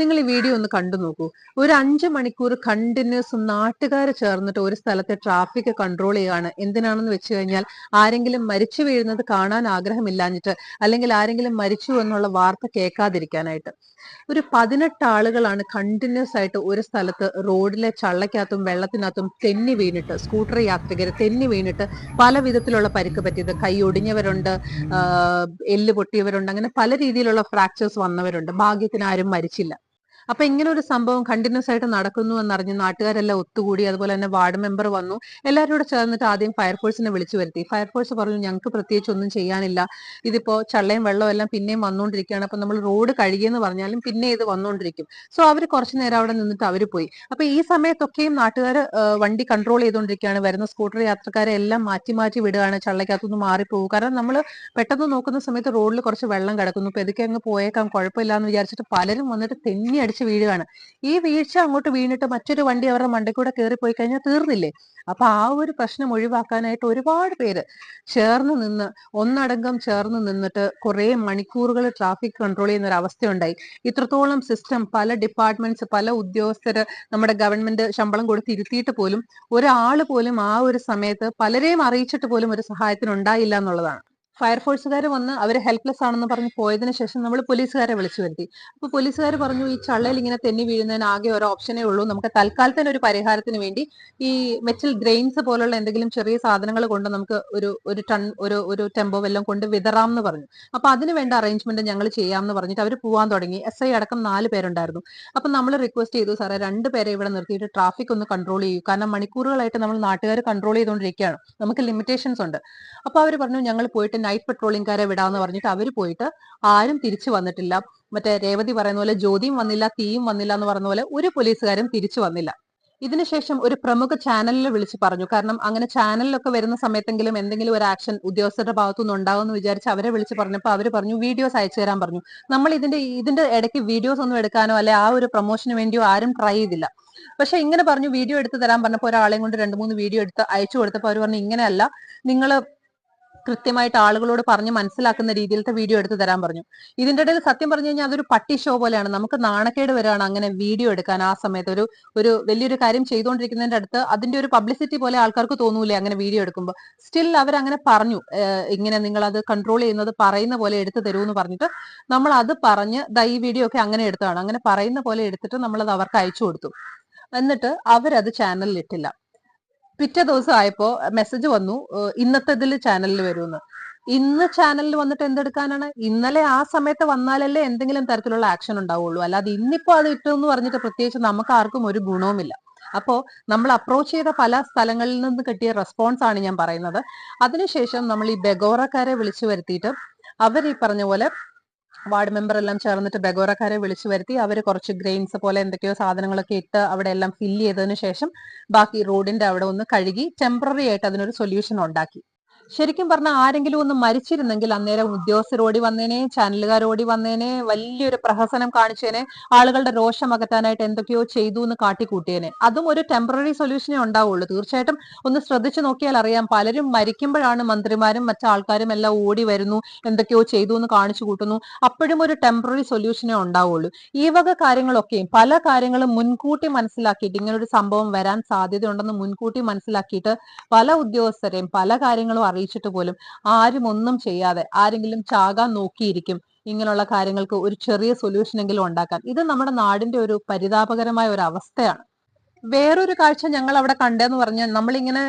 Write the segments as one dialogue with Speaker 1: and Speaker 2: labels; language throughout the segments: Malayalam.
Speaker 1: നിങ്ങൾ ഈ വീഡിയോ ഒന്ന് കണ്ടു നോക്കൂ. ഒരു അഞ്ച് മണിക്കൂർ കണ്ടിന്യൂസ് നാട്ടുകാർ ചേർന്നിട്ട് ഒരു സ്ഥലത്തെ ട്രാഫിക് കൺട്രോൾ ചെയ്യുകയാണ്. എന്തിനാണെന്ന് വെച്ച് കഴിഞ്ഞാൽ ആരെങ്കിലും മരിച്ചു വീഴുന്നത് കാണാൻ ആഗ്രഹമില്ലാഞ്ഞിട്ട് അല്ലെങ്കിൽ ആരെങ്കിലും മരിച്ചു എന്നുള്ള വാർത്ത കേൾക്കാതിരിക്കാനായിട്ട്. ഒരു പതിനെട്ട് ആളുകളാണ് കണ്ടിന്യൂസ് ആയിട്ട് ഒരു സ്ഥലത്ത് റോഡിലെ ചള്ളക്കകത്തും വെള്ളത്തിനകത്തും തെന്നി വീണിട്ട് സ്കൂട്ടർ യാത്രികർ തെന്നി വീണിട്ട് പല വിധത്തിലുള്ള പരിക്ക് പറ്റിയത്. കൈ ഒടിഞ്ഞവരുണ്ട് എല്ല് പൊട്ടിയവരുണ്ട് അങ്ങനെ പല രീതിയിലുള്ള ഫ്രാക്ചേഴ്സ് വന്നവരുണ്ട്. ഭാഗ്യത്തിന് ആരും മരിച്ചില്ല. അപ്പൊ ഇങ്ങനെ ഒരു സംഭവം കണ്ടിന്യൂസ് ആയിട്ട് നടക്കുന്നു എന്നറിഞ്ഞ് നാട്ടുകാരെല്ലാം ഒത്തുകൂടി അതുപോലെ തന്നെ വാർഡ് മെമ്പർ വന്നു. എല്ലാവരും കൂടെ ചേർന്നിട്ട് ആദ്യം ഫയർഫോഴ്സിനെ വിളിച്ചു വരുത്തി. ഫയർഫോഴ്സ് പറഞ്ഞു ഞങ്ങൾക്ക് പ്രത്യേകിച്ച് ഒന്നും ചെയ്യാനില്ല. ഇതിപ്പോ ചള്ളയും വെള്ളവും എല്ലാം പിന്നെയും വന്നുകൊണ്ടിരിക്കുകയാണ് അപ്പൊ നമ്മൾ റോഡ് കഴുകിയെന്ന് പറഞ്ഞാലും പിന്നെ ഇത് വന്നുകൊണ്ടിരിക്കും സോ അവർ കുറച്ചു നേരം അവിടെ നിന്നിട്ട് അവർ പോയി. അപ്പൊ ഈ സമയത്തൊക്കെയും നാട്ടുകാർ വണ്ടി കൺട്രോൾ ചെയ്തുകൊണ്ടിരിക്കുകയാണ് വരുന്ന സ്കൂട്ടർ യാത്രക്കാരെ എല്ലാം മാറ്റി മാറ്റി വിടുകയാണ്. ചള്ളയ്ക്കകത്തുനിന്ന് മാറിപ്പോകും. കാരണം നമ്മൾ പെട്ടെന്ന് നോക്കുന്ന സമയത്ത് റോഡിൽ കുറച്ച് വെള്ളം കിടക്കുന്നു. പെതുക്കെ അങ്ങ് പോയേക്കാം? കുഴപ്പമില്ല എന്ന് വിചാരിച്ചിട്ട് പലരും വന്നിട്ട് തെന്നി അടിച്ച് വീഴുകയാണ്. ഈ വീഴ്ച അങ്ങോട്ട് വീണിട്ട് മറ്റൊരു വണ്ടി അവരുടെ മണ്ടി കൂടെ കയറി പോയി കഴിഞ്ഞാൽ തീർന്നില്ലേ? അപ്പൊ ആ ഒരു പ്രശ്നം ഒഴിവാക്കാനായിട്ട് ഒരുപാട് പേര് ചേർന്ന് നിന്ന് ഒന്നടങ്കം ചേർന്ന് നിന്നിട്ട് കുറെ മണിക്കൂറുകൾ ട്രാഫിക് കൺട്രോൾ ചെയ്യുന്ന ഒരു അവസ്ഥയുണ്ടായി. ഇത്രത്തോളം സിസ്റ്റം പല ഡിപ്പാർട്ട്മെന്റ്സ് പല ഉദ്യോഗസ്ഥര് നമ്മുടെ ഗവൺമെന്റ് ശമ്പളം കൊടുത്ത് ഇരുത്തിയിട്ട് പോലും ഒരാൾ പോലും ആ ഒരു സമയത്ത് പലരെയും അറിയിച്ചിട്ട് പോലും ഒരു സഹായത്തിന് ഉണ്ടായില്ല എന്നുള്ളതാണ്. ഫയർഫോഴ്സുകാർ വന്ന് അവർ ഹെൽപ്ലെസ് ആണെന്ന് പറഞ്ഞ് പോയതിനു ശേഷം നമ്മൾ പോലീസുകാരെ വിളിച്ചു വരുത്തി. അപ്പൊ പോലീസുകാർ പറഞ്ഞു ഈ ചള്ളയിൽ ഇങ്ങനെ തെന്നി വീഴുന്നതിന് ആകെ ഒരു ഓപ്ഷനേ ഉള്ളൂ. നമുക്ക് തൽക്കാലത്തിന് ഒരു പരിഹാരത്തിന് വേണ്ടി ഈ മെറ്റൽ ഗ്രെയിൻസ് പോലുള്ള എന്തെങ്കിലും ചെറിയ സാധനങ്ങൾ കൊണ്ട് നമുക്ക് ഒരു ഒരു ടൺ ഒരു ഒരു ടെമ്പോ വെല്ലം കൊണ്ട് വിതറാം എന്ന് പറഞ്ഞു. അപ്പൊ അതിന് വേണ്ട അറേഞ്ച്മെന്റ് ഞങ്ങൾ ചെയ്യാം എന്ന് പറഞ്ഞിട്ട് അവർ പോവാൻ തുടങ്ങി. എസ് ഐ അടക്കം നാല് പേരുണ്ടായിരുന്നു. അപ്പൊ നമ്മൾ റിക്വസ്റ്റ് ചെയ്തു സാറേ രണ്ട് പേരെ ഇവിടെ നിർത്തിയിട്ട് ട്രാഫിക് ഒന്ന് കൺട്രോൾ ചെയ്യൂ. കാരണം മണിക്കൂറുകളായിട്ട് നമ്മൾ നാട്ടുകാർ കൺട്രോൾ ചെയ്തുകൊണ്ടിരിക്കുകയാണ്. നമുക്ക് ലിമിറ്റേഷൻസ് ഉണ്ട്. അപ്പൊ അവർ പറഞ്ഞു ഞങ്ങൾ പോയിട്ട് നൈറ്റ് പെട്രോളിംഗുകാരെ വിടാന്ന് പറഞ്ഞിട്ട് അവർ പോയിട്ട് ആരും തിരിച്ചു വന്നിട്ടില്ല. മറ്റേ രേവതി പറയുന്ന പോലെ ജ്യോതിയും വന്നില്ല തീയും വന്നില്ല എന്ന് പറഞ്ഞ പോലെ ഒരു പോലീസുകാരും തിരിച്ചു വന്നില്ല. ഇതിനുശേഷം ഒരു പ്രമുഖ ചാനലിൽ വിളിച്ച് പറഞ്ഞു. കാരണം അങ്ങനെ ചാനലിലൊക്കെ വരുന്ന സമയത്തെങ്കിലും എന്തെങ്കിലും ഒരു ആക്ഷൻ ഉദ്യോഗസ്ഥരുടെ ഭാഗത്തുനിന്ന് ഉണ്ടാവുമെന്ന് വിചാരിച്ച് അവരെ വിളിച്ച് പറഞ്ഞപ്പോൾ അവർ പറഞ്ഞു വീഡിയോസ് അയച്ചു തരാൻ പറഞ്ഞു. നമ്മൾ ഇതിന്റെ ഇതിന്റെ ഇടയ്ക്ക് വീഡിയോസ് ഒന്നും എടുക്കാനോ അല്ലെ ആ ഒരു പ്രൊമോഷന് വേണ്ടിയോ ആരും ട്രൈ ചെയ്തില്ല. പക്ഷെ ഇങ്ങനെ പറഞ്ഞു വീഡിയോ എടുത്ത് തരാൻ പറഞ്ഞപ്പോൾ ഒരാളെയും കൊണ്ട് രണ്ട് മൂന്ന് വീഡിയോ എടുത്ത് അയച്ചു കൊടുത്തപ്പോൾ അവർ പറഞ്ഞു ഇങ്ങനെയല്ല. നിങ്ങൾ കൃത്യമായിട്ട് ആളുകളോട് പറഞ്ഞ് മനസ്സിലാക്കുന്ന രീതിയിലത്തെ വീഡിയോ എടുത്ത് തരാൻ പറഞ്ഞു. ഇതിന്റെ ഇടയിൽ സത്യം പറഞ്ഞു കഴിഞ്ഞാൽ അതൊരു പട്ടി ഷോ പോലെയാണ്. നമുക്ക് നാണക്കേട് വരാണ് അങ്ങനെ വീഡിയോ എടുക്കാൻ ആ സമയത്ത്. ഒരു ഒരു വലിയൊരു കാര്യം ചെയ്തുകൊണ്ടിരിക്കുന്നതിന്റെ അടുത്ത് അതിന്റെ ഒരു പബ്ലിസിറ്റി പോലെ ആൾക്കാർക്ക് തോന്നൂലേ അങ്ങനെ വീഡിയോ എടുക്കുമ്പോൾ സ്റ്റിൽ അവർ അങ്ങനെ പറഞ്ഞു ഇങ്ങനെ നിങ്ങൾ അത് കൺട്രോൾ ചെയ്യുന്നത് പറയുന്ന പോലെ എടുത്തു തരൂ എന്ന് പറഞ്ഞിട്ട് നമ്മൾ അത് പറഞ്ഞ് ഈ വീഡിയോ ഒക്കെ അങ്ങനെ എടുത്തതാണ്. അങ്ങനെ പറയുന്ന പോലെ എടുത്തിട്ട് അത് അവർക്ക് അയച്ചു കൊടുത്തു. എന്നിട്ട് അവരത് ചാനലിൽ ഇട്ടില്ല. പിറ്റേ ദിവസം ആയപ്പോ മെസ്സേജ് വന്നു ഇന്നത്തെ ഇതിൽ ചാനലിൽ വരുമെന്ന് ഇന്ന് ചാനലിൽ വന്നിട്ട് എന്തെടുക്കാനാണ്? ഇന്നലെ ആ സമയത്ത് വന്നാലല്ലേ എന്തെങ്കിലും തരത്തിലുള്ള ആക്ഷൻ ഉണ്ടാവുള്ളൂ. അല്ലാതെ ഇന്നിപ്പോ അത് ഇട്ടു എന്ന് പറഞ്ഞിട്ട് പ്രത്യേകിച്ച് നമുക്ക് ആർക്കും ഒരു ഗുണവുമില്ല. അപ്പോ നമ്മൾ അപ്രോച്ച് ചെയ്ത പല സ്ഥലങ്ങളിൽ നിന്ന് കിട്ടിയ റെസ്പോൺസ് ആണ് ഞാൻ പറയുന്നത്. അതിനുശേഷം നമ്മൾ ഈ ബഗോറക്കാരെ വിളിച്ചു വരുത്തിയിട്ട് അവർ ഈ പറഞ്ഞ പോലെ വാർഡ് മെമ്പർ എല്ലാം ചേർന്നിട്ട് ബഗോറക്കാരെ വിളിച്ചു വരുത്തി അവർ കുറച്ച് ഗ്രെയിൻസ് പോലെ എന്തൊക്കെയോ സാധനങ്ങളൊക്കെ ഇട്ട് അവിടെ എല്ലാം ഫില്ല് ചെയ്തതിനു ശേഷം ബാക്കി റോഡിന്റെ അവിടെ ഒന്ന് കഴുകി ടെമ്പററി ആയിട്ട് അതിനൊരു സൊല്യൂഷൻ ഉണ്ടാക്കി. ശരിക്കും പറഞ്ഞാൽ ആരെങ്കിലും ഒന്ന് മരിച്ചിരുന്നെങ്കിൽ അന്നേരം ഉദ്യോഗസ്ഥർ ഓടി വന്നേനെ ചാനലുകാർ ഓടി വന്നേനെ വലിയൊരു പ്രഹസനം കാണിച്ചേനെ ആളുകളുടെ രോഷം അകറ്റാനായിട്ട് എന്തൊക്കെയോ ചെയ്തു എന്ന് കാട്ടിക്കൂട്ടിയേനെ. അതും ഒരു ടെമ്പററി സൊല്യൂഷനേ ഉണ്ടാവുള്ളൂ. തീർച്ചയായിട്ടും ഒന്ന് ശ്രദ്ധിച്ചു നോക്കിയാൽ അറിയാം പലരും മരിക്കുമ്പോഴാണ് മന്ത്രിമാരും മറ്റാൾക്കാരും എല്ലാം ഓടി വരുന്നു എന്തൊക്കെയോ ചെയ്തു എന്ന് കാണിച്ചു കൂട്ടുന്നു. അപ്പോഴും ഒരു ടെമ്പററി സൊല്യൂഷനേ ഉണ്ടാവുള്ളൂ. ഈ വക കാര്യങ്ങളൊക്കെയും പല കാര്യങ്ങളും മുൻകൂട്ടി മനസ്സിലാക്കിയിട്ട് ഇങ്ങനൊരു സംഭവം വരാൻ സാധ്യതയുണ്ടെന്ന് മുൻകൂട്ടി മനസ്സിലാക്കിയിട്ട് പല ഉദ്യോഗസ്ഥരെയും പല കാര്യങ്ങളും അറിയിച്ചിട്ട് പോലും ആരും ഒന്നും ചെയ്യാതെ ആരെങ്കിലും ചാകാൻ നോക്കിയിരിക്കും ഇങ്ങനെയുള്ള കാര്യങ്ങൾക്ക് ഒരു ചെറിയ സൊല്യൂഷൻ എങ്കിലും ഉണ്ടാക്കാൻ. ഇത് നമ്മുടെ നാടിന്റെ ഒരു പരിതാപകരമായ ഒരു അവസ്ഥയാണ്. വേറൊരു കാഴ്ച ഞങ്ങൾ അവിടെ കണ്ടെന്ന് പറഞ്ഞാൽ നമ്മളിങ്ങനെ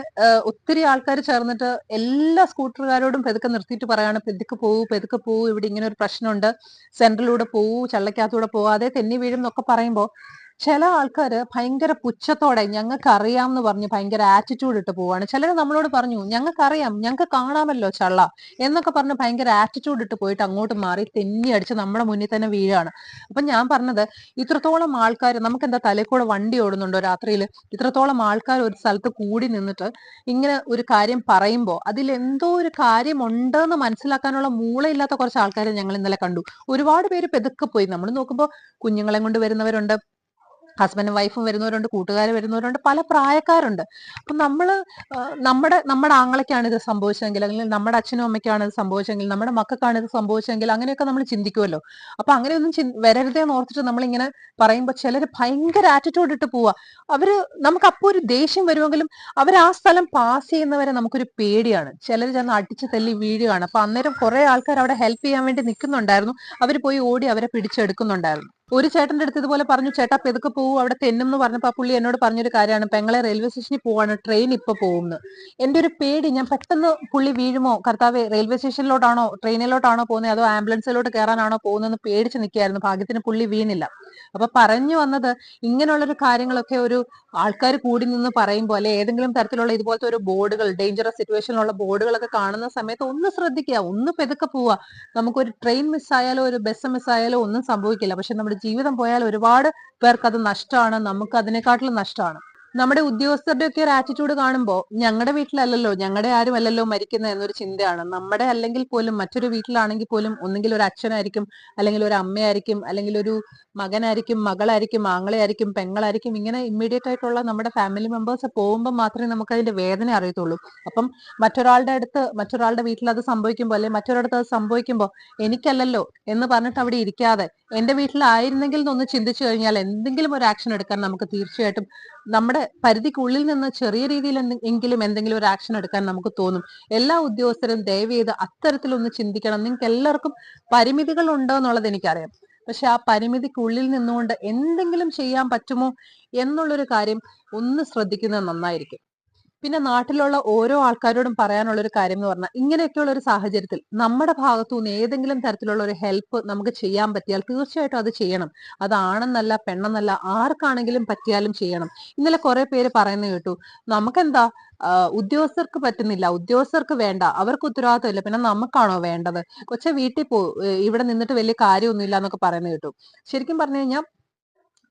Speaker 1: ഒത്തിരി ആൾക്കാർ ചേർന്നിട്ട് എല്ലാ സ്കൂട്ടറുകാരോടും പെതുക്കെ നിർത്തിയിട്ട് പറയാണ് പെതുക്കെ പോകൂ പെതുക്കെ പോകൂ ഇവിടെ ഇങ്ങനെ ഒരു പ്രശ്നമുണ്ട്. സെൻട്രലിലൂടെ പോകൂ ചള്ളക്കകത്തൂടെ പോവാതെ തെന്നി വീഴും എന്നൊക്കെ പറയുമ്പോൾ ചില ആൾക്കാർ ഭയങ്കര പുച്ഛത്തോടെ ഞങ്ങൾക്ക് അറിയാം എന്ന് പറഞ്ഞ് ഭയങ്കര ആറ്റിറ്റ്യൂഡ് ഇട്ട് പോവാണ്. ചിലർ നമ്മളോട് പറഞ്ഞു ഞങ്ങൾക്ക് അറിയാം ഞങ്ങൾക്ക് കാണാമല്ലോ ചള്ള എന്നൊക്കെ പറഞ്ഞ് ഭയങ്കര ആറ്റിറ്റ്യൂഡ് ഇട്ട് പോയിട്ട് അങ്ങോട്ട് മാറി തെന്നി അടിച്ച് നമ്മുടെ മുന്നിൽ തന്നെ വീഴാണ്. അപ്പൊ ഞാൻ പറഞ്ഞത് ഇത്രത്തോളം ആൾക്കാർ നമുക്ക് എന്താ തലയിൽ വണ്ടി ഓടുന്നുണ്ടോ രാത്രിയിൽ ഇത്രത്തോളം ആൾക്കാർ ഒരു സ്ഥലത്ത് കൂടി നിന്നിട്ട് ഇങ്ങനെ ഒരു കാര്യം പറയുമ്പോൾ അതിൽ എന്തോ ഒരു കാര്യം ഉണ്ടെന്ന് മനസ്സിലാക്കാനുള്ള മൂളയില്ലാത്ത കുറച്ച് ആൾക്കാരെ ഞങ്ങൾ ഇന്നലെ കണ്ടു. ഒരുപാട് പേര് പെതുക്കെ പോയി നമ്മൾ നോക്കുമ്പോൾ കുഞ്ഞുങ്ങളെ കൊണ്ട് വരുന്നവരുണ്ട് ഹസ്ബൻഡും വൈഫും വരുന്നവരുണ്ട് കൂട്ടുകാർ വരുന്നവരുണ്ട് പല പ്രായക്കാരുണ്ട്. അപ്പൊ നമ്മൾ നമ്മുടെ നമ്മുടെ ആങ്ങളയ്ക്കാണ് ഇത് സംഭവിച്ചെങ്കിൽ അല്ലെങ്കിൽ നമ്മുടെ അച്ഛനും അമ്മയ്ക്കാണ് ഇത് സംഭവിച്ചെങ്കിൽ നമ്മുടെ മക്കൾക്കാണ് ഇത് സംഭവിച്ചെങ്കിൽ അങ്ങനെയൊക്കെ നമ്മൾ ചിന്തിക്കുമല്ലോ അപ്പൊ അങ്ങനെയൊന്നും ചി വരരുതേ എന്ന് ഓർത്തിട്ട് നമ്മളിങ്ങനെ പറയുമ്പോൾ ചിലർ ഭയങ്കര ആറ്റിറ്റ്യൂഡ് ഇട്ട് പോവാ. അവർ നമുക്ക് അപ്പോൾ ഒരു ദേഷ്യം വരുമെങ്കിലും അവർ ആ സ്ഥലം പാസ് ചെയ്യുന്നവരെ നമുക്കൊരു പേടിയാണ്. ചിലർ ചെന്ന് അടിച്ച് തല്ലി വീഴുകയാണ്. അപ്പൊ അന്നേരം കുറെ ആൾക്കാർ അവിടെ ഹെൽപ്പ് ചെയ്യാൻ വേണ്ടി നിൽക്കുന്നുണ്ടായിരുന്നു. അവർ പോയി ഓടി അവരെ പിടിച്ചെടുക്കുന്നുണ്ടായിരുന്നു. ഒരു ചേട്ടന്റെ അടുത്ത് ഇതുപോലെ പറഞ്ഞു ചേട്ടാ പെതുക്കെ പോവും അവിടെ തെന്നും എന്ന് പറഞ്ഞപ്പോ പുള്ളി എന്നോട് പറഞ്ഞൊരു കാര്യമാണ്. പെങ്ങളെ റെയിൽവേ സ്റ്റേഷനിൽ പോവാണ് ട്രെയിൻ ഇപ്പൊ പോകുന്നു എന്റെ ഒരു പേടി ഞാൻ പെട്ടെന്ന് പുള്ളി വീഴുമോ? കർത്താവ് റെയിൽവേ സ്റ്റേഷനിലോട്ടാണോ ട്രെയിനിലോട്ടാണോ പോകുന്നത് അതോ ആംബുലൻസിലോട്ട് കയറാനാണോ പോകുന്നതെന്ന് പേടിച്ച് നിൽക്കുകയായിരുന്നു. ഭാഗ്യത്തിന് പുള്ളി വീണില്ല. അപ്പൊ പറഞ്ഞു വന്നത് ഇങ്ങനെയുള്ളൊരു കാര്യങ്ങളൊക്കെ ഒരു ആൾക്കാർ കൂടി നിന്ന് പറയുമ്പോൾ അല്ലെ ഏതെങ്കിലും തരത്തിലുള്ള ഇതുപോലത്തെ ഒരു ബോർഡുകൾ ഡേഞ്ചറസ് സിറ്റുവേഷനിലുള്ള ബോർഡുകളൊക്കെ കാണുന്ന സമയത്ത് ഒന്ന് ശ്രദ്ധിക്കുക ഒന്ന് പെതുക്കെ പോവുക. നമുക്കൊരു ട്രെയിൻ മിസ്സായാലോ ഒരു ബസ് മിസ്സായാലോ ഒന്നും സംഭവിക്കില്ല. പക്ഷെ നമ്മുടെ ജീവിതം പോയാൽ ഒരുപാട് പേർക്ക് അത് നഷ്ടമാണ് നമുക്ക് അതിനെക്കാട്ടിലും നഷ്ടമാണ് നമ്മുടെ ഉദ്യോഗസ്ഥരുടെ ഒക്കെ ഒരു ആറ്റിറ്റ്യൂഡ് കാണുമ്പോൾ ഞങ്ങളുടെ വീട്ടിലല്ലല്ലോ ഞങ്ങളുടെ ആരും അല്ലല്ലോ മരിക്കുന്നത് എന്നൊരു ചിന്തയാണ്. നമ്മുടെ അല്ലെങ്കിൽ പോലും മറ്റൊരു വീട്ടിലാണെങ്കിൽ പോലും ഒന്നെങ്കിൽ ഒരു അച്ഛനായിരിക്കും അല്ലെങ്കിൽ ഒരു അമ്മയായിരിക്കും അല്ലെങ്കിൽ ഒരു മകനായിരിക്കും മകളായിരിക്കും ആങ്ങളെയായിരിക്കും പെങ്ങളായിരിക്കും ഇങ്ങനെ ഇമ്മീഡിയറ്റ് ആയിട്ടുള്ള നമ്മുടെ ഫാമിലി മെമ്പേഴ്സ് പോകുമ്പോൾ മാത്രമേ നമുക്ക് അതിന്റെ വേദന അറിയത്തുള്ളൂ. അപ്പം മറ്റൊരാളുടെ അടുത്ത് മറ്റൊരാളുടെ വീട്ടിൽ അത് സംഭവിക്കുമ്പോൾ അല്ലെങ്കിൽ മറ്റൊരിടത്ത് അത് സംഭവിക്കുമ്പോൾ എനിക്കല്ലല്ലോ എന്ന് പറഞ്ഞിട്ട് അവിടെ ഇരിക്കാതെ എന്റെ വീട്ടിലായിരുന്നെങ്കിൽ എന്നൊന്ന് ചിന്തിച്ചു കഴിഞ്ഞാൽ എന്തെങ്കിലും ഒരു ആക്ഷൻ എടുക്കാൻ നമുക്ക് തീർച്ചയായിട്ടും നമ്മുടെ പരിധിക്കുള്ളിൽ നിന്ന് ചെറിയ രീതിയിൽ എന്തെങ്കിലും എന്തെങ്കിലും ഒരു ആക്ഷൻ എടുക്കാൻ നമുക്ക് തോന്നും. എല്ലാ ഉദ്യോഗസ്ഥരും ദയവ് ചെയ്ത് അത്തരത്തിലൊന്ന് ചിന്തിക്കണം. നിങ്ങൾക്ക് എല്ലാവർക്കും പരിമിതികൾ ഉണ്ടോ എന്നുള്ളത് എനിക്കറിയാം. പക്ഷെ ആ പരിമിതിക്കുള്ളിൽ നിന്നുകൊണ്ട് എന്തെങ്കിലും ചെയ്യാൻ പറ്റുമോ എന്നുള്ളൊരു കാര്യം ഒന്ന് ശ്രദ്ധിക്കുന്നത് നന്നായിരിക്കും. പിന്നെ നാട്ടിലുള്ള ഓരോ ആൾക്കാരോടും പറയാനുള്ള ഒരു കാര്യം എന്ന് പറഞ്ഞാൽ ഇങ്ങനെയൊക്കെയുള്ള ഒരു സാഹചര്യത്തിൽ നമ്മുടെ ഭാഗത്തു നിന്ന് ഏതെങ്കിലും തരത്തിലുള്ള ഒരു ഹെൽപ്പ് നമുക്ക് ചെയ്യാൻ പറ്റിയാൽ തീർച്ചയായിട്ടും അത് ചെയ്യണം. അത് ആണെന്നല്ല പെണ്ണെന്നല്ല ആർക്കാണെങ്കിലും പറ്റിയാലും ചെയ്യണം. ഇന്നലെ കുറെ പേര് പറയുന്നത് കേട്ടു നമുക്കെന്താ ഉദ്യോഗസ്ഥർക്ക് പറ്റുന്നില്ല ഉദ്യോഗസ്ഥർക്ക് വേണ്ട അവർക്ക് ഉത്തരവാദിത്തമില്ല പിന്നെ നമുക്കാണോ വേണ്ടത്? കൊച്ചെ വീട്ടിൽ പോ ഇവിടെ നിന്നിട്ട് വലിയ കാര്യമൊന്നുമില്ല എന്നൊക്കെ പറയുന്നത് കേട്ടു. ശരിക്കും പറഞ്ഞു കഴിഞ്ഞാൽ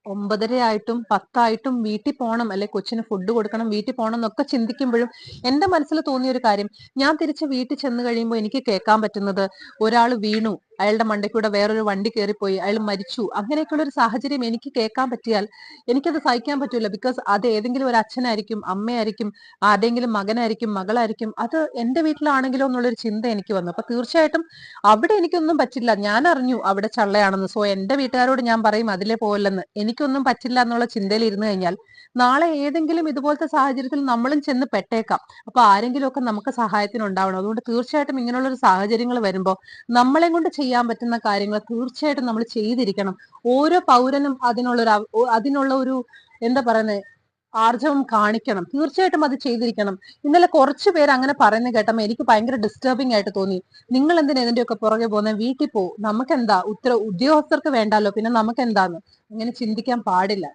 Speaker 1: ഒമ്പതര ആയിട്ടും പത്തായിട്ടും വീട്ടിൽ പോകണം അല്ലെ കൊച്ചിന് ഫുഡ് കൊടുക്കണം വീട്ടിൽ പോകണം എന്നൊക്കെ ചിന്തിക്കുമ്പോഴും എന്റെ മനസ്സിൽ തോന്നിയ ഒരു കാര്യം ഞാൻ തിരിച്ച് വീട്ടിൽ ചെന്ന് കഴിയുമ്പോൾ എനിക്ക് കേൾക്കാൻ പറ്റുന്നത് ഒരാൾ വീണു അയാളുടെ മണ്ടയ്ക്കൂടെ വേറൊരു വണ്ടി കയറിപ്പോയി അയാൾ മരിച്ചു. അങ്ങനെയൊക്കെയുള്ള ഒരു സാഹചര്യം എനിക്ക് കേൾക്കാൻ പറ്റിയാൽ എനിക്കത് സഹിക്കാൻ പറ്റൂല. ബിക്കോസ് അത് ഏതെങ്കിലും ഒരു അച്ഛനായിരിക്കും അമ്മയായിരിക്കും ആരുടെയെങ്കിലും മകനായിരിക്കും മകളായിരിക്കും അത് എന്റെ വീട്ടിലാണെങ്കിലോ എന്നുള്ളൊരു ചിന്ത എനിക്ക് വന്നു. അപ്പൊ തീർച്ചയായിട്ടും അവിടെ എനിക്കൊന്നും പറ്റില്ല. ഞാൻ അറിഞ്ഞു അവിടെ ചള്ളയാണെന്ന്. സോ എന്റെ വീട്ടുകാരോട് ഞാൻ പറയും അതിലെ പോവല്ലെന്ന്. എനിക്കൊന്നും പറ്റില്ല എന്നുള്ള ചിന്തയിൽ ഇരുന്നു കഴിഞ്ഞാൽ നാളെ ഏതെങ്കിലും ഇതുപോലത്തെ സാഹചര്യത്തിൽ നമ്മളും ചെന്ന് പെട്ടേക്കാം. അപ്പൊ ആരെങ്കിലും ഒക്കെ നമുക്ക് സഹായത്തിന് ഉണ്ടാവണം അതുകൊണ്ട് തീർച്ചയായിട്ടും ഇങ്ങനെയുള്ള ഒരു സാഹചര്യങ്ങൾ വരുമ്പോൾ നമ്മളെ കൊണ്ട് ചെയ്യാൻ പറ്റുന്ന കാര്യങ്ങൾ തീർച്ചയായിട്ടും നമ്മൾ ചെയ്തിരിക്കണം. ഓരോ പൗരനും അതിനുള്ള ഒരു അതിനുള്ള ഒരു എന്താ പറയുന്നത് ആർജവം കാണിക്കണം. തീർച്ചയായിട്ടും അത് ചെയ്തിരിക്കണം. ഇന്നലെ കുറച്ചു പേര് അങ്ങനെ പറയുന്നത് കേട്ടപ്പോൾ എനിക്ക് ഭയങ്കര ഡിസ്റ്റർബിംഗ് ആയിട്ട് തോന്നി. നിങ്ങൾ എന്തിനാ ഇതിന്റെയൊക്കെ പുറകെ പോകുന്നത് വീട്ടിൽ പോ. നമുക്കെന്താ? ഉത്തര ഉദ്യോഗസ്ഥർക്ക് വേണ്ടല്ലോ. പിന്നെ നമുക്കെന്താന്ന്? അങ്ങനെ ചിന്തിക്കാൻ പാടില്ല.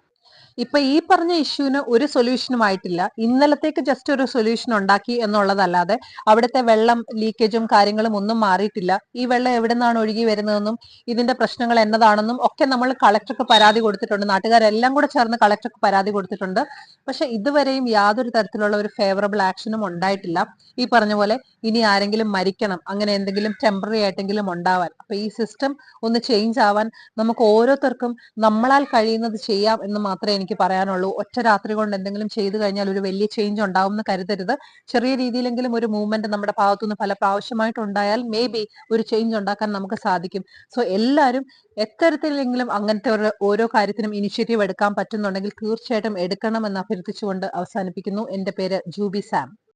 Speaker 1: ഇപ്പൊ ഈ പറഞ്ഞ ഇഷ്യൂവിന് ഒരു സൊല്യൂഷനും ആയിട്ടില്ല. ഇന്നലത്തേക്ക് ജസ്റ്റ് ഒരു സൊല്യൂഷൻ ഉണ്ടാക്കി എന്നുള്ളതല്ലാതെ അവിടുത്തെ വെള്ളം ലീക്കേജും കാര്യങ്ങളും ഒന്നും മാറിയിട്ടില്ല. ഈ വെള്ളം എവിടെ നിന്നാണ് ഒഴുകി വരുന്നതെന്നും ഇതിന്റെ പ്രശ്നങ്ങൾ എന്നതാണെന്നും ഒക്കെ നമ്മൾ കളക്ടർക്ക് പരാതി കൊടുത്തിട്ടുണ്ട്. നാട്ടുകാരെല്ലാം കൂടെ ചേർന്ന് കളക്ടർക്ക് പരാതി കൊടുത്തിട്ടുണ്ട്. പക്ഷെ ഇതുവരെയും യാതൊരു തരത്തിലുള്ള ഒരു ഫേവറബിൾ ആക്ഷനും ഉണ്ടായിട്ടില്ല. ഈ പറഞ്ഞ പോലെ ഇനി ആരെങ്കിലും മരിക്കണം അങ്ങനെ എന്തെങ്കിലും ടെമ്പററി ആയിട്ടെങ്കിലും ഉണ്ടാവാൻ. അപ്പൊ ഈ സിസ്റ്റം ഒന്ന് ചേഞ്ച് ആവാൻ നമുക്ക് ഓരോരുത്തർക്കും നമ്മളാൽ കഴിയുന്നത് ചെയ്യാം എന്ന് മാത്രമേ എനിക്ക് പറയാനുള്ളൂ. ഒറ്റ രാത്രി കൊണ്ട് എന്തെങ്കിലും ചെയ്തു കഴിഞ്ഞാൽ ഒരു വലിയ ചേഞ്ച് ഉണ്ടാവും എന്ന് കരുതരുത്. ചെറിയ രീതിയിലെങ്കിലും ഒരു മൂവ്മെന്റ് നമ്മുടെ ഭാഗത്തുനിന്ന് പല പ്രാവശ്യമായിട്ടുണ്ടായാൽ മേ ബി ഒരു ചേഞ്ച് ഉണ്ടാക്കാൻ നമുക്ക് സാധിക്കും. സോ എല്ലാവരും എത്തരത്തിലെങ്കിലും അങ്ങനത്തെ ഒരു ഓരോ കാര്യത്തിനും ഇനിഷ്യേറ്റീവ് എടുക്കാൻ പറ്റുന്നുണ്ടെങ്കിൽ തീർച്ചയായിട്ടും എടുക്കണം എന്ന് അഭ്യർത്ഥിച്ചുകൊണ്ട് അവസാനിപ്പിക്കുന്നു. എന്റെ പേര് ജൂബി സാം.